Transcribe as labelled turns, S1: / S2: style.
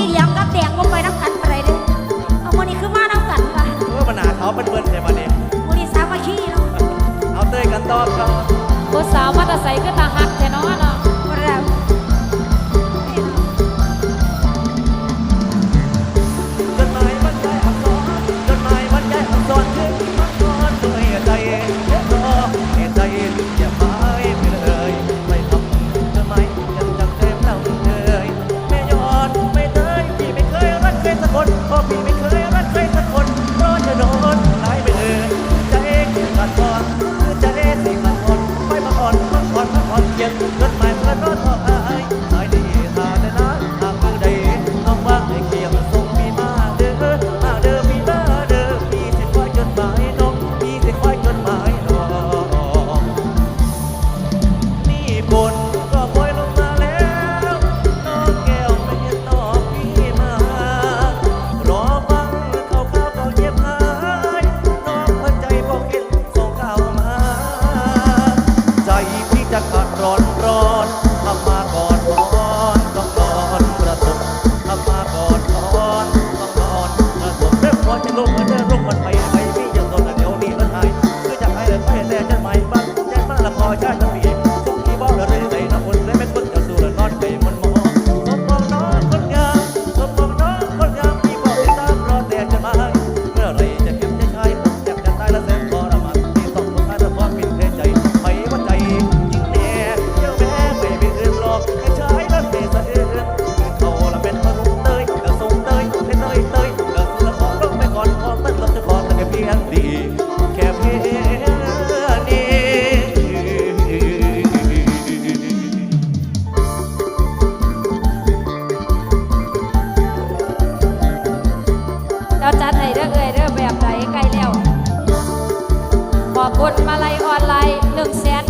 S1: สีเหลืยงกับแดงลงไปน้ำกันไอะไรเด้อเอามันนี่คือมาน้ำกันป่ะ
S2: เออมันหนาเขาเป็นเบิ้ลเลยมาเนี่ย
S1: มันนี่สาวมาขี้เนาะ
S2: เอาเต้ยกันต่อครับ
S3: ผู้สาวมาแตะใส่ก็ตาหักแท้นาะเนาะ ขอบคุณมาลัยออนไลน์หนึ่งแสน